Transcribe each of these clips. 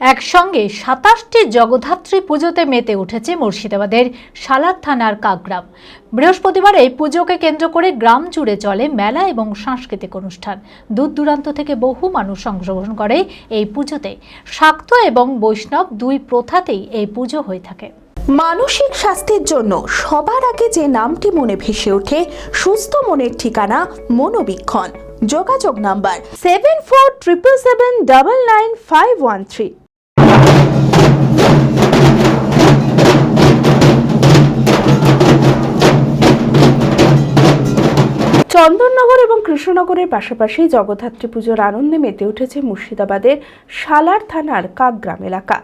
একসঙ্গে সাতাশটি জগদ্ধাত্রী পুজোতে মেতে উঠেছে মুর্শিদাবাদের সালাদ থানার কাকগ্রাম। বৃহস্পতিবার এই পুজোকে কেন্দ্র করে গ্রাম জুড়ে চলে মেলা এবং সাংস্কৃতিক অনুষ্ঠান। দূর দূরান্ত থেকে বহু মানুষ অংশগ্রহণ করে এই পুজোতে। শাক্ত এবং বৈষ্ণব দুই প্রথাতেই এই পুজো হয়ে থাকে। মানসিক স্বাস্থ্যের জন্য সবার আগে যে নামটি মনে ভেসে ওঠে, সুস্থ মনের ঠিকানা মনোবীক্ষণ। যোগাযোগ number seven four triple seven double nine five one three Chandannagar এবং কৃষ্ণনগরের পাশাপাশি জগদ্ধাত্রী পুজোর আনন্দে মেতে উঠেছে মুর্শিদাবাদের সালার থানার কাকগ্রাম এলাকা।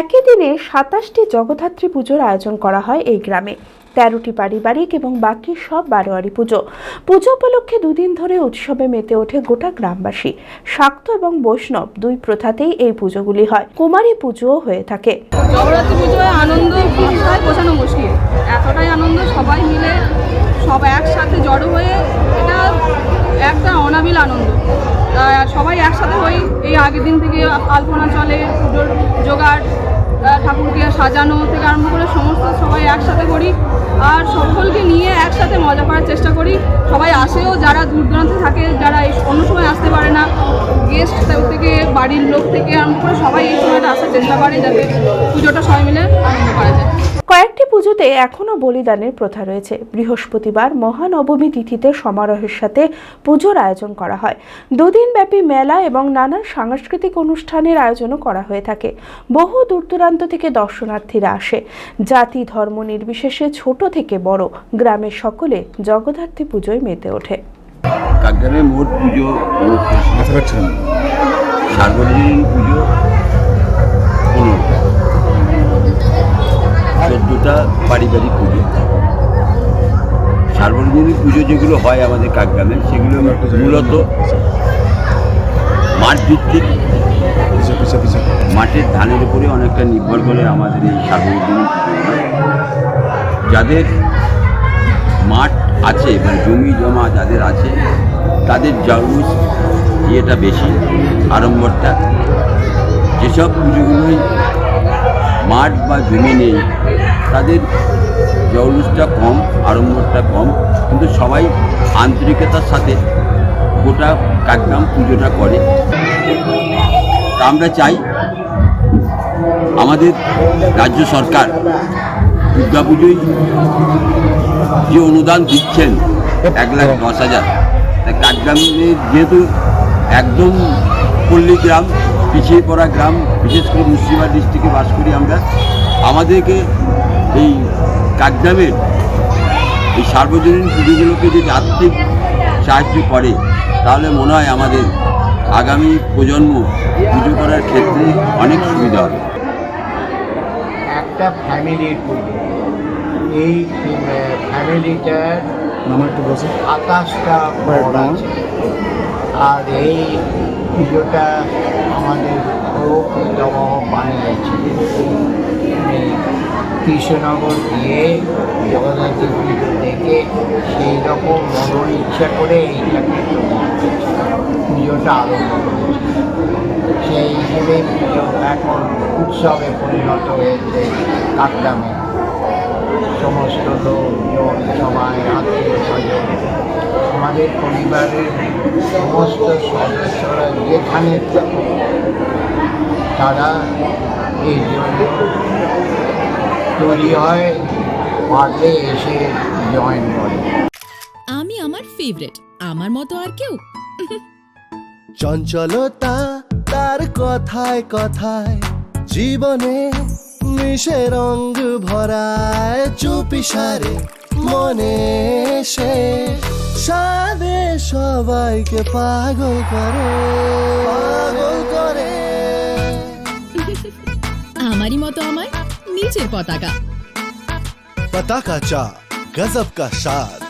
একই দিনে সাতাশটি জগদ্ধাত্রী পুজোর আয়োজন করা হয় এই গ্রামে। তেরোটি পারিবারিক এবং বাকি সব বারোয়ারি পুজো। পুজো উপলক্ষে দুদিন ধরে উৎসবে মেতে ওঠে গোটা গ্রামবাসী। শাক্ত এবং বৈষ্ণব দুই প্রথাতেই এই পুজোগুলি হয়। কুমারী পুজোও হয়ে থাকে। জগদ্ধাত্রী পুজোয় আনন্দ এতটাই আনন্দ সবাই মিলে সব একসাথে জড়ো হয়ে এটা একটা অনাবিল আনন্দ। সবাই একসাথে হই এই আগের দিন থেকে আলপনা চলে, পুজোর জোগাড় ঠাকুরকে সাজানো থেকে আরম্ভ করে সমস্ত সবাই একসাথে করি। আর সকলকে নিয়ে একসাথে মজা করার চেষ্টা করি। সবাই আসেও, যারা দূর দূরান্তে থাকে, যারা অন্য সময় আসতে পারে না গেস্ট থেকে, বাড়ির লোক থেকে আরম্ভ করে সবাই এই সময়টা আসার চেষ্টা করে যাতে পুজোটা সবাই মিলে আনন্দ করা যায়। কয়েকটি পুজোতে এখনও বলিদানের প্রথা রয়েছে। বৃহস্পতিবার মহানবমী তিথিতে সমারোহের সাথে পুজোর আয়োজন করা হয়। দুদিন ব্যাপী মেলা এবং নানান সাংস্কৃতিক অনুষ্ঠানের আয়োজনও করা হয়ে থাকে। বহু দূর দূরান্ত থেকে দর্শনার্থীরা আসে। জাতি ধর্ম নির্বিশেষে ছোট থেকে বড়। গ্রামের সকলে জগদ্ধাত্রী পুজোয় মেতে ওঠে। কাকগ্রামে মোট পুজো সার্বজনীন পুজো পারিবারিক পুজো। সার্বজনীন পুজো যেগুলো হয় আমাদের কাকগ্রামে, সেগুলো মূলত মাঠ ভিত্তিক। মাঠের ধানের উপরে অনেকটা নির্ভর করে আমাদের এই সার্বজনীন পুজো যাদের মাঠ আছে মানে জমি জমা যাদের আছে, তাদের জলুস ইয়েটা বেশি, আড়ম্বরটা। যেসব পুজোগুলোই মাঠ বা জমি নেই তাদের জৌলুসটা কম, আড়ম্বরটা কম, কিন্তু সবাই আন্তরিকতার সাথে গোটা কাকগ্রাম পুজোটা করে। আমরা চাই আমাদের রাজ্য সরকার দুর্গাপুজোয় যে অনুদান দিচ্ছেন, এক লাখ দশ হাজার, তা কাকগ্রামের যেহেতু একদম পল্লী গ্রাম, পিছিয়ে পড়া গ্রাম, বিশেষ করে মুর্শিদাবাদ ডিস্ট্রিক্টে বাস করি আমরা, আমাদেরকে এই কাকগ্রামের এই সার্বজনীন পুজোগুলোকে যদি আর্থিক সাহায্য করে তাহলে মনে হয় আমাদের আগামী প্রজন্ম পুজো করার ক্ষেত্রে অনেক সুবিধা হবে। একটা ফ্যামিলির পুজো এই ফ্যামিলিটার আছে আর এই পুজোটা আমাদের প্রকৃতম বানিয়েছে এই কৃষ্ণনগর দিয়ে জগন্নাথ পুজো দেখে সেই রকম মনের ইচ্ছা করে এইটাকে। পুজোটা আরম্ভ করেছে সেই হিসেবে পুজো এখন উৎসবে পরিণত হয়েছে কাকডামে সমস্ত লোকজন, সবাই আত্মীয় স্বজন, আমাদের পরিবারের সমস্ত সদস্যরা যেখানে তারা এই জন্য তৈরি হয় পারলে এসে জয়েন করে। আমি আমার ফেভারিট আমার মতো আর কেউ। চঞ্চলতা তার কথায় কথায় জীবনে মিশে রঙ ভরায় চুপি সারে মনে সে। সাদে সবাইকে পাগল করে পাগল করে। আমারই মতো আমার चिर पौता का पता का चा गजब का शाद